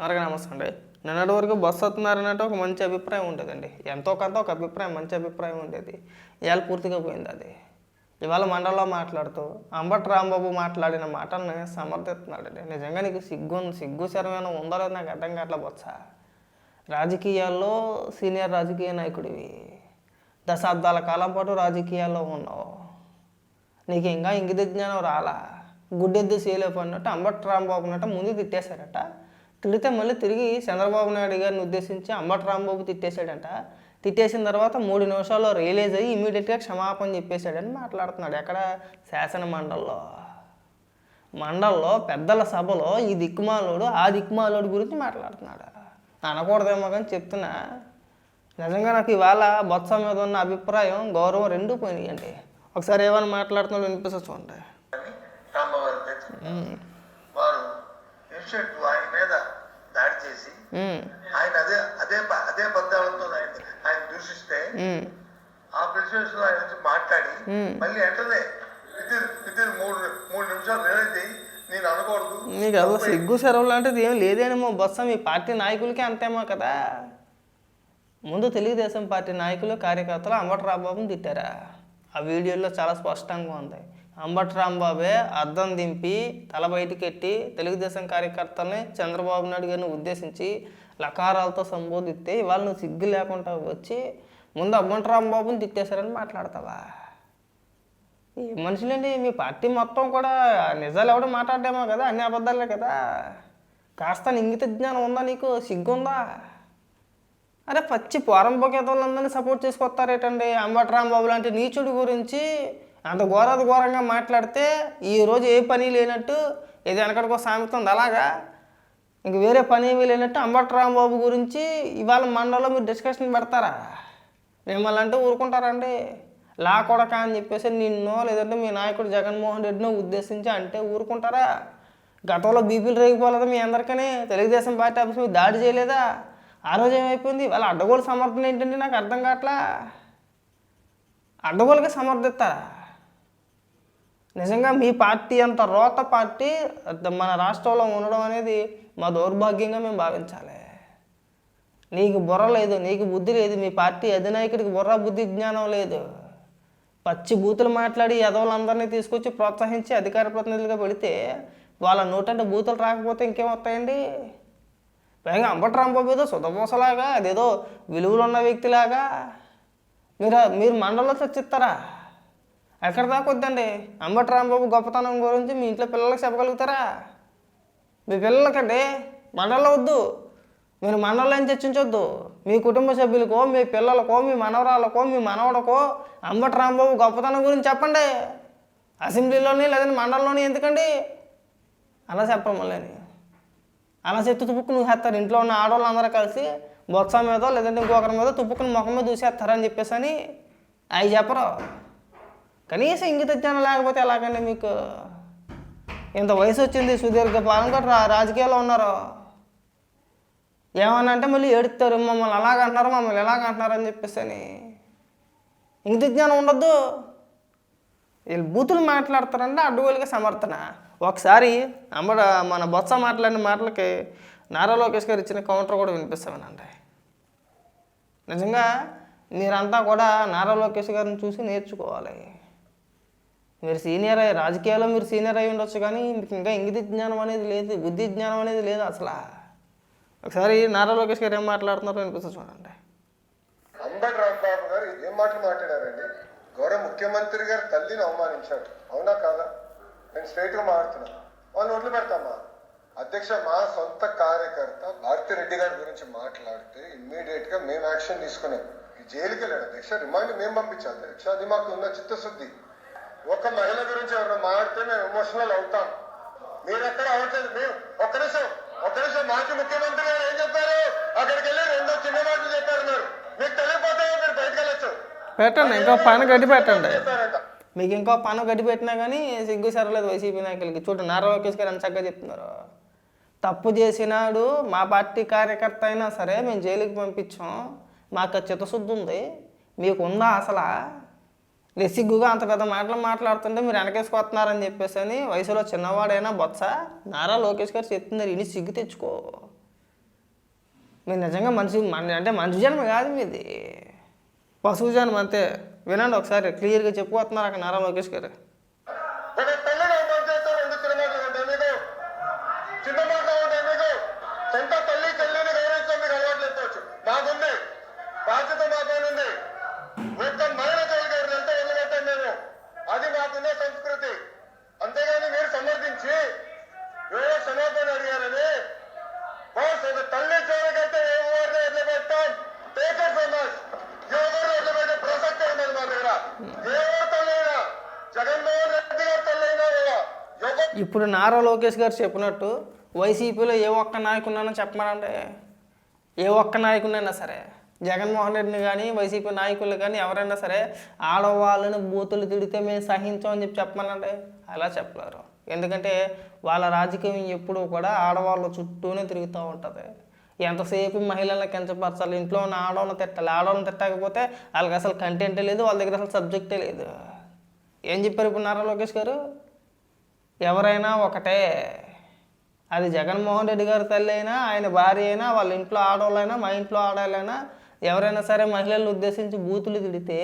ఎవరికి నమస్తే అండి. నిన్నటి వరకు బస్సు వస్తున్నారన్నట్టు ఒక మంచి అభిప్రాయం ఉండేదండి. ఎంతో కొంత ఒక అభిప్రాయం మంచి అభిప్రాయం ఉండేది. ఇవాళ పూర్తిగా పోయింది అది. ఇవాళ మండలంలో మాట్లాడుతూ అంబట్ రాంబాబు మాట్లాడిన మాటల్ని సమర్థిస్తున్నాడండి. నిజంగా నీకు సిగ్గు సిగ్గు శరమైన ఉందో లేదో నాకు అర్థం కావట్లే బొత్స? రాజకీయాల్లో సీనియర్ రాజకీయ నాయకుడివి. దశాబ్దాల కాలం పాటు రాజకీయాల్లో ఉన్నావు. నీకు ఇంకా ఇంగిత జ్ఞానం రాలా? గుడ్డెద్దు చేయలేపు అన్నట్టు అంబట్ రాంబాబు అన్నట్టు ముందు తిట్టేశారట. తిడితే మళ్ళీ తిరిగి చంద్రబాబు నాయుడు గారిని ఉద్దేశించి అంబటి రాంబాబు తిట్టేశాడంట. తిట్టేసిన తర్వాత మూడు నిమిషాల్లో రియలైజ్ అయ్యి ఇమీడియట్గా క్షమాపణ చెప్పేశాడని మాట్లాడుతున్నాడు. ఎక్కడ? శాసన మండలిలో. మండల్లో పెద్దల సభలో ఈ దిక్కుమాలోడు ఆ దిక్కుమాలోడు గురించి మాట్లాడుతున్నాడు. అనకూడదేమో కానీ చెప్తున్నా. నిజంగా నాకు ఇవాళ బొత్స మీద ఉన్న అభిప్రాయం గౌరవం రెండూ పోయినాయండి. ఒకసారి ఏమైనా మాట్లాడుతున్నాడు వినిపిస్తా చూడండి ఇన్స్టెంట్ ఆయన మీద దాడి చేసి ఆయన అదే అదే అదే పద్దాలతో ఆయన ఆయన దూషిస్తే ఆ ప్రెసిడెన్స్లో ఆయన వచ్చి మాట్లాడి. మళ్ళీ వెంటనే వితిన్ మూడు మూడు నిమిషాలు అయ్యి నేను అనకూడదు. నీకు అసలు సిగ్గు సెలవు లాంటిది ఏం లేదేమో బొత్స మీ పార్టీ నాయకులకే అంతేమో కదా. ముందు తెలుగుదేశం పార్టీ నాయకులు కార్యకర్తలు అంబటి రాంబాబుని తిట్టారా? ఆ వీడియోలో చాలా స్పష్టంగా ఉంది. అంబటి రాంబాబే అద్దం దింపి తల బయటికెట్టి తెలుగుదేశం కార్యకర్తల్ని చంద్రబాబు నాయుడు గారిని ఉద్దేశించి లకారాలతో సంబోధిస్తే ఇవాళ నువ్వు సిగ్గు లేకుండా వచ్చి ముందు అంబట్రాంబాబుని తిట్టేశారని మాట్లాడతావా? ఈ మనుషులండి మీ పార్టీ మొత్తం కూడా నిజాలు ఎవడో మాట్లాడేమో కదా అన్ని అబద్ధాలే కదా. కాస్త ఇంగిత జ్ఞానం ఉందా నీకు? సిగ్గుందా? అరే పచ్చి పోరంబోకేతోళ్ళందరినీ సపోర్ట్ చేసుకొస్తారేటండి అంబట్రాంబాబు లాంటి నీచుడి గురించి అంత ఘోరాది ఘోరంగా మాట్లాడితే ఈరోజు ఏ పని లేనట్టు ఇది వెనకడికో సామెత ఉంది. అలాగా? ఇంక వేరే పని ఏమీ లేనట్టు అంబటి రాంబాబు గురించి ఇవాళ మండలంలో మీరు డిస్కషన్ పెడతారా? మిమ్మల్ని అంటే ఊరుకుంటారండి. లా కొడక అని చెప్పేసి నిన్నో లేదంటే మీ నాయకుడు జగన్మోహన్ రెడ్డినో ఉద్దేశించి అంటే ఊరుకుంటారా? గతంలో బీపీలు రేగిపోలేదా మీ అందరికీ తెలుగుదేశం పార్టీ ఆఫీస్ మీద దాడి చేయలేదా? ఆ రోజు ఏమైపోయింది? వాళ్ళ అడ్డగోలు సమర్థన ఏంటంటే నాకు అర్థం కావట్లా. అడ్డగోలుగా సమర్థిస్తారా? నిజంగా మీ పార్టీ అంత రోత పార్టీ మన రాష్ట్రంలో ఉండడం అనేది మా దౌర్భాగ్యంగా మేము భావించాలి. నీకు బుర్ర లేదు నీకు బుద్ధి లేదు మీ పార్టీ అధినాయకుడికి బుర్ర బుద్ధి జ్ఞానం లేదు. పచ్చి బూతులు మాట్లాడి ఎదవులందరినీ తీసుకొచ్చి ప్రోత్సహించి అధికార ప్రతినిధులుగా పెడితే వాళ్ళ నోటంటే బూతులు రాకపోతే ఇంకేమొస్తాయండి పైగా అంబట్రాంబాబు ఏదో సుధపోసలాగా అదేదో విలువలు ఉన్న వ్యక్తిలాగా. మీరు మీరు మండలంలో చచ్చిస్తారా? ఎక్కడ దాకా వద్దండి అంబటి రాంబాబు గొప్పతనం గురించి మీ ఇంట్లో పిల్లలకు చెప్పగలుగుతారా? మీ పిల్లలకండి మండలం వద్దు. మీరు మండలం చర్చించొద్దు. మీ కుటుంబ సభ్యులకో మీ పిల్లలకో మీ మనవరాలకో మీ మనవడకో అంబటి రాంబాబు గొప్పతనం గురించి చెప్పండి. అసెంబ్లీలోని లేదంటే మండలంలోని ఎందుకండి? అలా చెప్పడం అలా చెట్టు తుప్పుకు నువ్వు వేస్తారు ఇంట్లో ఉన్న ఆడవాళ్ళందరూ కలిసి బొత్స మీద లేదంటే ఇంకొకరి మీద తుప్పుకుని ముఖం మీద చూసేస్తారని చెప్పేసి అని అవి చెప్పరు. కనీసం ఇంగిత జ్ఞానం లేకపోతే ఎలాగండి మీకు? ఇంత వయసు వచ్చింది సుదీర్ఘ పాలన కూడా రా రాజకీయాల్లో ఉన్నారు? ఏమన్నా అంటే మళ్ళీ ఏడుతారు మమ్మల్ని అలాగంటున్నారు మమ్మల్ని ఎలాగంటున్నారు అని చెప్పేసి అని. ఇంగిత జ్ఞానం ఉండొద్దు. వీళ్ళు బూతులు మాట్లాడతారంటే అడ్డుగోలుగా సమర్థన. ఒకసారి అమ్మడ మన బొత్స మాట్లాడిన మాటలకి నారా లోకేష్ గారు ఇచ్చిన కౌంటర్ కూడా వినిపిస్తామనండి. నిజంగా మీరంతా కూడా నారా లోకేష్ గారిని చూసి నేర్చుకోవాలి. మీరు సీనియర్ అయ్యి రాజకీయాల్లో మీరు సీనియర్ అయి ఉండొచ్చు కానీ మీకు ఇంకా ఇంగిత జ్ఞానం అనేది లేదు బుద్ధి జ్ఞానం అనేది లేదు అసలు. ఒకసారి నారా లోకేష్ గారు ఏం మాట్లాడుతున్నారో అనిపిస్తుంది చూడండి. అంబటి రాంబాబు గారు ఏం మాటలు మాట్లాడారండి? గౌరవ ముఖ్యమంత్రి గారు తల్లిని అవమానించాడు అవునా కాదా? నేను స్ట్రైట్గా మాట్లాడుతున్నా. వాళ్ళు వదిలి పెడతామా? అధ్యక్ష మా సొంత కార్యకర్త భారతి రెడ్డి గారి గురించి మాట్లాడితే ఇమ్మీడియట్గా మేము యాక్షన్ తీసుకున్నాం. జైలుకి వెళ్ళాడు. అధ్యక్ష రిమాండ్ మేము పంపించాలి. అధ్యక్ష అది మాకు ఉన్న చిత్తశుద్ధి. ఒక మహిళ గురించి ఎవరైనా మాట్లాడితే మేము ఎమోషనల్ అవుతాం. మీరు ఎక్కడ అవ్వట్లేదు మేము ఒక్క నిమిషం ఒక్క నిమిషం మాజీ ముఖ్యమంత్రి గారు ఏం చెప్పారు? అక్కడికి వెళ్ళి రెండో చిన్న మాటలు చెప్పారు మీరు. మీకు తెలియపోతే మీరు బయటకు వెళ్ళొచ్చు. పెట్టండి ఇంకో పని గట్టి పెట్టండి. మీకు ఇంకో పన్ను గడ్డి పెట్టినా కానీ సిగ్గు సరలేదు వైసీపీ నాయకులకి. చూడు నారా లోకేష్ గారు ఎంత చక్కగా చెప్తున్నారు. తప్పు చేసినాడు మా పార్టీ కార్యకర్త అయినా సరే మేము జైలుకి పంపించాం. మాకు ఆ చిత్తశుద్ధి ఉంది. మీకు ఉందా అసలు? రెసిగ్గుగా సిగ్గుగా అంత పెద్ద మాటలు మాట్లాడుతుంటే మీరు వెనకేసుకొస్తున్నారని చెప్పేసి అని వయసులో చిన్నవాడైనా బొత్స నారా లోకేష్ గారు చెప్తున్నారు ఇన్ని సిగ్గు తెచ్చుకో. మీరు నిజంగా మనిషి మన అంటే మనిషి జన్మ కాదు మీది. పశువు జన్మ అంతే. వినండి ఒకసారి క్లియర్గా చెప్పుకోతున్నారు అక్కడ నారా లోకేష్ గారు? ఉన్న సంస్కృతి? అంతేగాని మీరు సమర్థించి వేరే సమాధానం అడిగారని. బాస్ ఒక తల్లి జోలికైతే ఎవరిని పెట్టాం టేకర్ సమాజ్ ఎవరు పెట్టే ప్రసక్తి ఉన్నది మా దగ్గర. ఏ తల్లి అయినా జగన్మోహన్ రెడ్డి గారు తల్లైనా ఇప్పుడు నారా లోకేష్ గారు చెప్పినట్టు వైసీపీలో ఏ ఒక్క నాయకున్నానో చెప్పమనంటే ఏ ఒక్క నాయకున్నైనా సరే జగన్మోహన్ రెడ్డిని కానీ వైసీపీ నాయకులు కానీ ఎవరైనా సరే ఆడవాళ్ళని బూతులు తిడితే మేము సహించామని చెప్పి చెప్పమనండి. అలా చెప్పలేరు. ఎందుకంటే వాళ్ళ రాజకీయం ఎప్పుడూ కూడా ఆడవాళ్ళ చుట్టూనే తిరుగుతూ ఉంటుంది. ఎంతసేపు మహిళలను కించపరచాలి? ఇంట్లో ఉన్న ఆడవాళ్ళని తిట్టాలి. ఆడవాళ్ళని తిట్టకపోతే వాళ్ళకి అసలు కంటెంటే లేదు వాళ్ళ దగ్గర అసలు సబ్జెక్టే లేదు. ఏం చెప్పారు ఇప్పుడు నారా లోకేష్ గారు? ఎవరైనా ఒకటే. అది జగన్మోహన్ రెడ్డి గారి తల్లి అయినా ఆయన భార్య అయినా వాళ్ళ ఇంట్లో ఆడవాళ్ళైనా మా ఇంట్లో ఆడవాళ్ళైనా ఎవరైనా సరే మహిళలను ఉద్దేశించి బూతులు తిడితే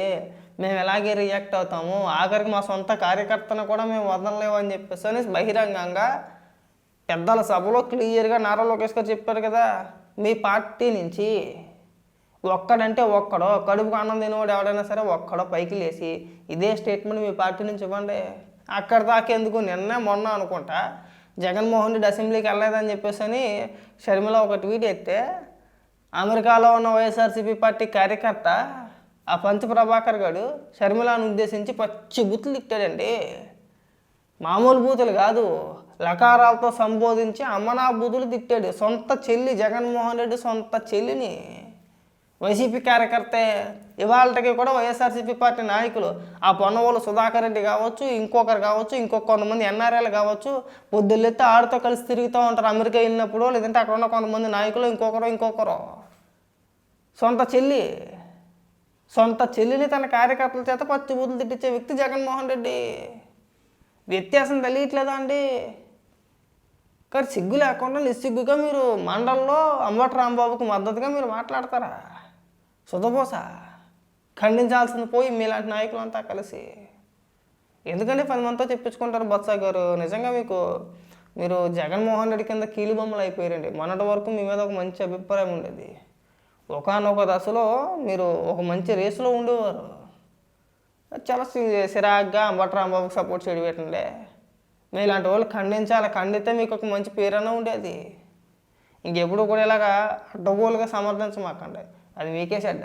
మేము ఎలాగే రియాక్ట్ అవుతాము? ఆఖరికి మా సొంత కార్యకర్తను కూడా మేము వదలలేము అని చెప్పేసి అని బహిరంగంగా పెద్దల సభలో క్లియర్గా నారా లోకేష్ గారు చెప్పారు కదా మీ పార్టీ నుంచి ఒక్కడంటే ఒక్కడో కడుపుకు అన్నం తినవాడు ఎవడైనా సరే ఒక్కడో పైకి లేచి ఇదే స్టేట్మెంట్ మీ పార్టీ నుంచి ఇవ్వండి. అక్కడ దాకా ఎందుకు? నిన్న మొన్న అనుకుంటా జగన్మోహన్ రెడ్డి అసెంబ్లీకి వెళ్ళలేదని చెప్పేసి అని షర్మిల ఒక ట్వీట్ ఎత్తే అమెరికాలో ఉన్న వైఎస్ఆర్సీపీ పార్టీ కార్యకర్త ఆ పంచ ప్రభాకర్ గారు షర్మిలాను ఉద్దేశించి పచ్చి బుతులు తిట్టాడండి. మామూలు బూతులు కాదు. లకారాలతో సంబోధించి అమ్మనా బూతులు తిట్టాడు. సొంత చెల్లి జగన్మోహన్ రెడ్డి సొంత చెల్లిని. వైసీపీ కార్యకర్తే ఇవాళకి కూడా వైఎస్ఆర్సీపీ పార్టీ నాయకులు. ఆ పొన్నవోలు సుధాకర్ రెడ్డి కావచ్చు ఇంకొకరు కావచ్చు ఇంకొక కొంతమంది ఎన్ఆర్ఐలు కావచ్చు పొద్దులెత్తి ఆడితో కలిసి తిరుగుతూ ఉంటారు. అమెరికా వెళ్ళినప్పుడు లేదంటే అక్కడ ఉన్న కొంతమంది నాయకులు ఇంకొకరు ఇంకొకరు. సొంత చెల్లి సొంత చెల్లిని తన కార్యకర్తల చేత పచ్చి బూతులు తిట్టించే వ్యక్తి జగన్మోహన్ రెడ్డి. వ్యత్యాసం తెలియట్లేదా అండి? కానీ సిగ్గు లేకుండా నిస్సిగ్గుగా మీరు మండలంలో అంబటి రాంబాబుకు మద్దతుగా మీరు మాట్లాడతారా? సుధబోస ఖండించాల్సింది పోయి మీలాంటి నాయకులంతా కలిసి. ఎందుకంటే పది మందితో చెప్పించుకుంటారు బొత్స గారు? నిజంగా మీకు మీరు జగన్మోహన్ రెడ్డి కింద కీలుబొమ్మలు అయిపోయారండి. మొన్నటి వరకు మీ మీద ఒక మంచి అభిప్రాయం ఉండేది. ఒకనొక దశలో మీరు ఒక మంచి రేసులో ఉండేవారు. చాలా సిరాగ్గా అంబటరాంబాబుకి సపోర్ట్ చేయడం పెట్టండి మీలాంటి వాళ్ళు ఖండించాలి. ఖండితే మీకు ఒక మంచి పేరన్నా ఉండేది. ఇంకెప్పుడు కూడా ఇలాగా అడ్డగోలుగా సమర్థించమాకండి. అది మీకే చెడ్డ.